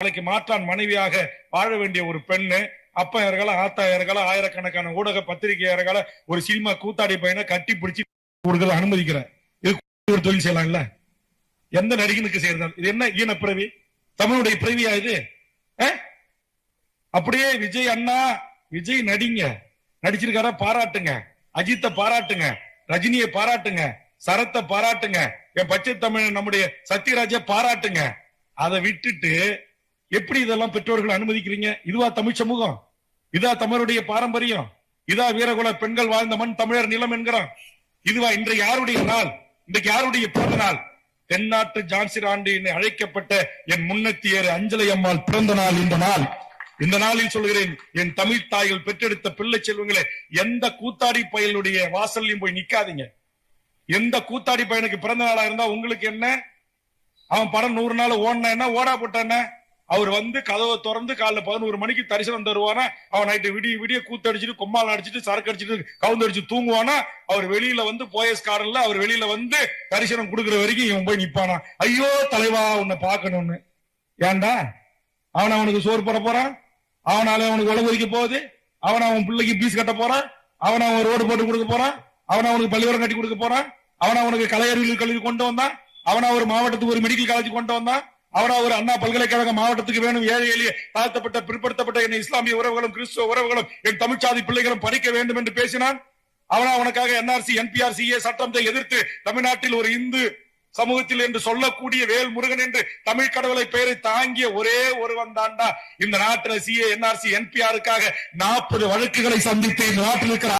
நாளைக்கு மாற்றான் மனைவியாக வாழ வேண்டிய ஒரு பெண்ணு அப்பா ஆத்தா ஆயிரக்கணக்கான ஊடக பத்திரிகையாளர்கள ஒரு சினிமா கூத்தாடி பையனை கட்டி பிடிச்சி கொடுக்கறது அனுமதிக்கிறேன் ஒரு தொழில் செய்யலாம்ல? எந்த நடிகனுக்கு செய்யறதால்? இது என்ன ஈன பிறவி? தமிழுடைய பிறவியா இது? அப்படியே விஜய் அண்ணா விஜய் நடிங்க. நடிச்சிருக்காரா பாராட்டுங்க. அஜித்தை பாராட்டுங்க. ரஜினியை பாராட்டுங்க. சரத்தை பாராட்டுங்க. என் பச்சை தமிழ் நம்முடைய சத்யராஜை பாராட்டுங்க. அதை விட்டுட்டு எப்படி இதெல்லாம் பெற்றோர்கள் அனுமதிக்கிறீங்க? இதுவா தமிழ் சமூகம்? இதா தமிழருடைய பாரம்பரியம்? இதா வீரகுல பெண்கள் வாழ்ந்த மண் தமிழர் நிலம் என்கிறான். இதுவா இன்றைய யாருடைய நாள்? இன்றைக்கு யாருடைய பிறந்த நாள்? தென்னாட்டு ஜான்சி ஆண்டு என்று அழைக்கப்பட்ட என் முன்னத்தியர் அஞ்சலி அம்மாள் பிறந்த நாள் இந்த நாள். இந்த நாளில் சொல்கிறேன் என் தமிழ் தாய்கள் பெற்றெடுத்த பிள்ளை செல்வங்களே எந்த கூத்தாடி பயலுடைய வாசல்லையும் போய் நிக்காதீங்க. எந்த கூத்தாடி பையனுக்கு பிறந்த நாளா இருந்தா உங்களுக்கு என்ன? அவன் படம் நூறு நாள் ஓடின என்ன? ஓடா போட்ட என்ன? அவர் வந்து கதவை திறந்து காலைல பதினோரு மணிக்கு தரிசனம் தருவானா? அவன் நைட்டு விடிய விடிய கூத்தடிச்சிட்டு கொம்மால் அடிச்சிட்டு சரக்கு அடிச்சிட்டு கவுந்தடிச்சு தூங்குவானா? அவர் வெளியில வந்து போயஸ் காரன்ல அவர் வெளியில வந்து தரிசனம் கொடுக்குற வரைக்கும் இவன் போய் நிப்பானா? ஐயோ தலைவா உன்னை பார்க்கணும்னு. ஏன்டா? அவன் அவனுக்கு சோறு போட போறான் அவனால அவனுக்கு உழவு வைக்க போகுது. அவன் அவன் பிள்ளைக்கு பீஸ் கட்ட போறான் அவன் அவன் ரோடு போட்டு கொடுக்க போறான் அவன் அவனுக்கு பள்ளிக்கூடம் கட்டி கொடுக்க போறான் அவன் அவனுக்கு கலை அறிவியல் கல்வி கொண்டு வந்தான் அவன் ஒரு மாவட்டத்துக்கு ஒரு மெடிக்கல் காலேஜ் கொண்டு வந்தான் அவனா ஒரு அண்ணா பல்கலைக்கழக மாவட்டத்துக்கு வேணும். ஏழை எளிய தாழ்த்தப்பட்ட பிற்படுத்தப்பட்ட என் இஸ்லாமிய உறவுகளும் கிறிஸ்துவ உறவுகளும் என் தமிழ்ச்சாதி பிள்ளைகளும் படிக்க வேண்டும் என்று பேசினான். அவனா அவனுக்காக என்ஆர்சி என்பிஆர்சிஏ சட்டத்தை எதிர்த்து தமிழ்நாட்டில் ஒரு இந்து சமூகத்தில் என்று சொல்லக்கூடிய வேல் முருகன் என்று தமிழ் கடவுளை பெயரை தாங்கிய ஒரே ஒருவன் தாண்டா இந்த நாட்டில் சிஏ என்ஆர்சி என்பிஆருக்காக நாற்பது வழக்குகளை சந்தித்து இந்த நாட்டில் இருக்கிற